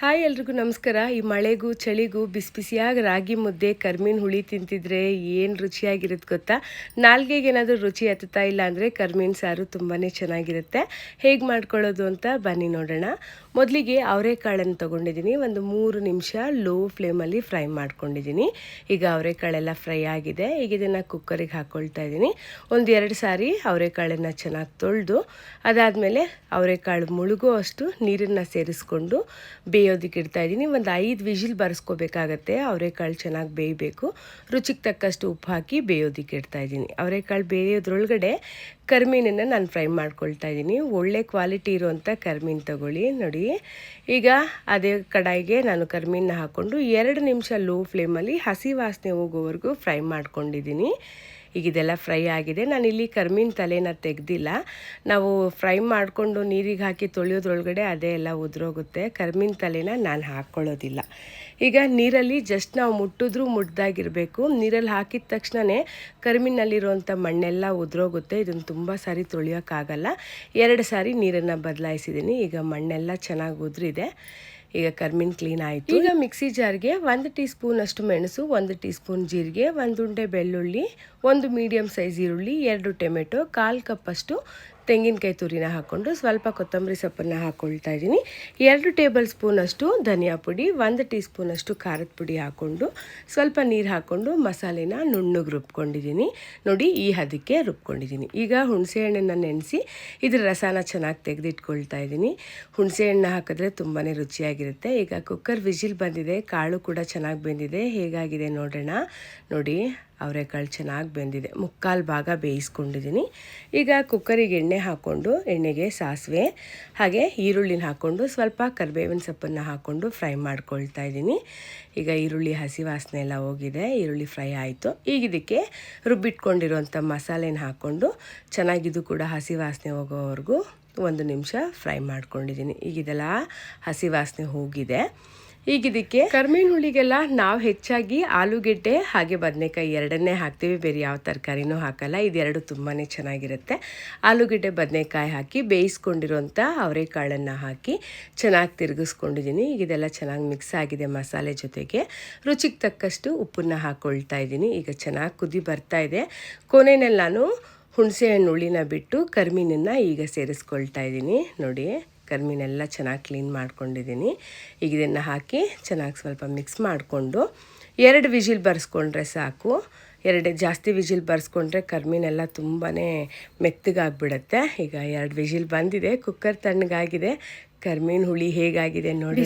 Hi ಎಲ್ರಿಗೂ ನಮಸ್ಕಾರ. ಈ ಮಳೆಗೂ, ಚಳಿಗೂ ಬಿಸಿ ಬಿಸಿಯಾಗಿ ರಾಗಿ ಮುದ್ದೆ, ಕರ್ಮೀನ್ ಹುಳಿ ತಿಂತಿದ್ರೆ ಏನು ರುಚಿಯಾಗಿರುತ್ತೆ ಗೊತ್ತಾ? ನಾಲ್ಗೆಗೆ ಏನಾದರೂ ರುಚಿ ಹತ್ತುತ್ತಾ ಇಲ್ಲ ಅಂದರೆ ಕರ್ಮೀನ್ ಸಾರು ತುಂಬಾ ಚೆನ್ನಾಗಿರುತ್ತೆ. ಹೇಗೆ ಮಾಡ್ಕೊಳ್ಳೋದು ಅಂತ ಬನ್ನಿ ನೋಡೋಣ. ಮೊದಲಿಗೆ ಅವರೆಕಾಳನ್ನು ತೊಗೊಂಡಿದ್ದೀನಿ. ಒಂದು ಮೂರು ನಿಮಿಷ ಲೋ ಫ್ಲೇಮಲ್ಲಿ ಫ್ರೈ ಮಾಡ್ಕೊಂಡಿದ್ದೀನಿ. ಈಗ ಅವರೆಕಾಳೆಲ್ಲ ಫ್ರೈ ಆಗಿದೆ. ಈಗ ಇದನ್ನು ಕುಕ್ಕರಿಗೆ ಹಾಕ್ಕೊಳ್ತಾ ಇದ್ದೀನಿ. ಒಂದು ಎರಡು ಸಾರಿ ಅವರೆಕಾಳನ್ನು ಚೆನ್ನಾಗಿ ತೊಳೆದು, ಅದಾದಮೇಲೆ ಅವರೆಕಾಳು ಮುಳುಗೋ ಅಷ್ಟು ನೀರನ್ನು ಸೇರಿಸ್ಕೊಂಡು ಬೇಯೋದಕ್ಕೆ ಇಡ್ತಾ ಇದ್ದೀನಿ. ಒಂದು ಐದು ವಿಜಿಲ್ ಬರೆಸ್ಕೋಬೇಕಾಗತ್ತೆ. ಅವರೆಕಾಳು ಚೆನ್ನಾಗಿ ಬೇಯಬೇಕು. ರುಚಿಗೆ ತಕ್ಕಷ್ಟು ಉಪ್ಪು ಹಾಕಿ ಬೇಯೋದಕ್ಕೆ ಇಡ್ತಾ ಇದ್ದೀನಿ. ಅವರೆಕಾಳು ಬೇಯೋದ್ರೊಳಗಡೆ ಕರ್ಮೀನನ್ನು ನಾನು ಫ್ರೈ ಮಾಡ್ಕೊಳ್ತಾ ಇದ್ದೀನಿ. ಒಳ್ಳೆ ಕ್ವಾಲಿಟಿ ಇರುವಂಥ ಕರ್ಮೀನ್ ತಗೊಳ್ಳಿ, ನೋಡಿ. ಈಗ ಅದೇ ಕಡಾಯಿಗೆ ನಾನು ಕರ್ಮೀನ ಹಾಕ್ಕೊಂಡು ಎರಡು ನಿಮಿಷ ಲೋ ಫ್ಲೇಮಲ್ಲಿ ಹಸಿ ವಾಸನೆ ಹೋಗೋವರೆಗೂ ಫ್ರೈ ಮಾಡ್ಕೊಂಡಿದ್ದೀನಿ. ಈಗ ಇದೆಲ್ಲ ಫ್ರೈ ಆಗಿದೆ. ನಾನು ಇಲ್ಲಿ ಕರ್ಮಿನ ತಲೆನ ತೆಗೆದಿಲ್ಲ. ನಾವು ಫ್ರೈ ಮಾಡಿಕೊಂಡು ನೀರಿಗೆ ಹಾಕಿ ತೊಳೆಯೋದ್ರೊಳಗಡೆ ಅದೇ ಎಲ್ಲ ಉದುರೋಗುತ್ತೆ. ಕರ್ಮಿನ ತಲೆನ ನಾನು ಹಾಕ್ಕೊಳ್ಳೋದಿಲ್ಲ ಈಗ ನೀರಲ್ಲಿ ಜಸ್ಟ್ ನಾವು ಮುಟ್ಟಿದ್ರೂ ಮುಟ್ದಾಗಿರಬೇಕು. ನೀರಲ್ಲಿ ಹಾಕಿದ ತಕ್ಷಣವೇ ಕರ್ಮಿನಲ್ಲಿರುವಂಥ ಮಣ್ಣೆಲ್ಲ ಉದುರೋಗುತ್ತೆ. ಇದನ್ನು ತುಂಬ ಸಾರಿ ತೊಳೆಯೋಕ್ಕಾಗಲ್ಲ. ಎರಡು ಸಾರಿ ನೀರನ್ನು ಬದಲಾಯಿಸಿದ್ದೀನಿ ಈಗ ಮಣ್ಣೆಲ್ಲ ಚೆನ್ನಾಗಿ ಉದುರಿದೆ. ಈಗ ಕರ್ಮಿನ್ ಕ್ಲೀನ್ ಆಯಿತು. ಈಗ ಮಿಕ್ಸಿ ಜಾರ್ಗೆ ಒಂದು ಟೀ ಸ್ಪೂನ್ ಅಷ್ಟು ಮೆಣಸು, ಒಂದು ಟೀ ಸ್ಪೂನ್ ಜೀರಿಗೆ, ಒಂದು ಉಂಡೆ ಬೆಳ್ಳುಳ್ಳಿ, ಒಂದು ಮೀಡಿಯಮ್ ಸೈಜ್ ಈರುಳ್ಳಿ, ಎರಡು ಟೊಮೆಟೊ, ಕಾಲು ಕಪ್ಪಷ್ಟು ತೆಂಗಿನಕಾಯಿ ತುರಿನ ಹಾಕ್ಕೊಂಡು ಸ್ವಲ್ಪ ಕೊತ್ತಂಬರಿ ಸೊಪ್ಪನ್ನು ಹಾಕ್ಕೊಳ್ತಾ ಇದ್ದೀನಿ. ಎರಡು ಟೇಬಲ್ ಸ್ಪೂನಷ್ಟು ಧನಿಯಾ ಪುಡಿ, ಒಂದು ಟೀ ಸ್ಪೂನಷ್ಟು ಖಾರದ ಪುಡಿ ಹಾಕ್ಕೊಂಡು ಸ್ವಲ್ಪ ನೀರು ಹಾಕ್ಕೊಂಡು ಮಸಾಲೆನ ನುಣ್ಣಗೆ ರುಬ್ಕೊಂಡಿದ್ದೀನಿ. ನೋಡಿ, ಈ ಹದಕ್ಕೆ ರುಬ್ಕೊಂಡಿದ್ದೀನಿ. ಈಗ ಹುಣಸೆ ಹಣ್ಣನ್ನು ನೆನೆಸಿ ಇದ್ರ ರಸನ ಚೆನ್ನಾಗಿ ತೆಗೆದಿಟ್ಕೊಳ್ತಾ ಇದ್ದೀನಿ. ಹುಣಸೆಹಣ್ಣು ಹಾಕಿದ್ರೆ ತುಂಬಾ ರುಚಿಯಾಗಿರುತ್ತೆ. ಈಗ ಕುಕ್ಕರ್ ವಿಜಿಲ್ ಬಂದಿದೆ, ಕಾಳು ಕೂಡ ಚೆನ್ನಾಗಿ ಬೆಂದಿದೆ. ಹೇಗಾಗಿದೆ ನೋಡೋಣ. ನೋಡಿ ಅವರೆಕಾಳು ಚೆನ್ನಾಗಿ ಬೆಂದಿದೆ. ಮುಕ್ಕಾಲು ಭಾಗ ಬೇಯಿಸ್ಕೊಂಡಿದ್ದೀನಿ. ಈಗ ಕುಕ್ಕರಿಗೆ ಎಣ್ಣೆ ಹಾಕ್ಕೊಂಡು ಎಣ್ಣೆಗೆ ಸಾಸಿವೆ, ಹಾಗೆ ಈರುಳ್ಳಿನ ಹಾಕ್ಕೊಂಡು ಸ್ವಲ್ಪ ಕರಿಬೇವಿನ ಸೊಪ್ಪನ್ನು ಹಾಕ್ಕೊಂಡು ಫ್ರೈ ಮಾಡ್ಕೊಳ್ತಾ ಇದ್ದೀನಿ. ಈಗ ಈರುಳ್ಳಿ, ಹಸಿ ವಾಸನೆ ಎಲ್ಲ ಹೋಗಿದೆ. ಈರುಳ್ಳಿ ಫ್ರೈ ಆಯಿತು. ಈಗ ಇದಕ್ಕೆ ರುಬ್ಬಿಟ್ಕೊಂಡಿರುವಂಥ ಮಸಾಲೆನ ಹಾಕ್ಕೊಂಡು ಚೆನ್ನಾಗಿದು ಕೂಡ ಹಸಿ ವಾಸನೆ ಹೋಗೋವರೆಗೂ ಒಂದು ನಿಮಿಷ ಫ್ರೈ ಮಾಡ್ಕೊಂಡಿದ್ದೀನಿ. ಈಗ ಇದೆಲ್ಲ ಹಸಿ ವಾಸನೆ ಹೋಗಿದೆ. ಈಗ ಇದಕ್ಕೆ ಹುಳಿಗೆಲ್ಲ ನಾವು ಹೆಚ್ಚಾಗಿ ಆಲೂಗೆಡ್ಡೆ ಹಾಗೆ ಬದನೆಕಾಯಿ ಎರಡನ್ನೇ ಹಾಕ್ತೀವಿ. ಬೇರೆ ಯಾವ ತರಕಾರಿನೂ ಹಾಕಲ್ಲ. ಇದೆರಡು ತುಂಬಾ ಚೆನ್ನಾಗಿರುತ್ತೆ. ಆಲೂಗೆಡ್ಡೆ, ಬದನೆಕಾಯಿ ಹಾಕಿ ಬೇಯಿಸ್ಕೊಂಡಿರೋಂಥ ಅವರೆಕಾಳನ್ನು ಹಾಕಿ ಚೆನ್ನಾಗಿ ತಿರುಗಿಸ್ಕೊಂಡಿದ್ದೀನಿ. ಈಗ ಇದೆಲ್ಲ ಚೆನ್ನಾಗಿ ಮಿಕ್ಸ್ ಆಗಿದೆ ಮಸಾಲೆ ಜೊತೆಗೆ. ರುಚಿಗೆ ತಕ್ಕಷ್ಟು ಉಪ್ಪನ್ನು ಹಾಕ್ಕೊಳ್ತಾ ಇದ್ದೀನಿ. ಈಗ ಚೆನ್ನಾಗಿ ಕುದಿ ಬರ್ತಾ ಇದೆ. ಕೊನೆಯಲ್ಲಿ ನಾನು ಹುಣಸೆ ಹಣ್ಣು ಹುಳಿನ ಬಿಟ್ಟು ಕರ್ಮೀನನ್ನು ಈಗ ಸೇರಿಸ್ಕೊಳ್ತಾ ಇದ್ದೀನಿ. ನೋಡಿ. ಕರ್ಮೀನೆಲ್ಲ ಚೆನ್ನಾಗಿ ಕ್ಲೀನ್ ಮಾಡ್ಕೊಂಡಿದ್ದೀನಿ. ಈಗ ಇದನ್ನು ಹಾಕಿ ಚೆನ್ನಾಗಿ ಸ್ವಲ್ಪ ಮಿಕ್ಸ್ ಮಾಡಿಕೊಂಡು ಎರಡು ವಿಜಿಲ್ ಬರ್ಸ್ಕೊಂಡ್ರೆ ಸಾಕು. ಎರಡು ಜಾಸ್ತಿ ವಿಜಿಲ್ ಬರ್ಸ್ಕೊಂಡ್ರೆ ಕರ್ಮಿನೆಲ್ಲ ತುಂಬಾ ಮೆತ್ತಗಾಗ್ಬಿಡುತ್ತೆ. ಈಗ ಎರಡು ವಿಜಿಲ್ ಬಂದಿದೆ ಕುಕ್ಕರ್ ತಣ್ಣಗಾಗಿದೆ. ಕರ್ಮೀನ್ ಹುಳಿ ಹೇಗಾಗಿದೆ ನೋಡಿ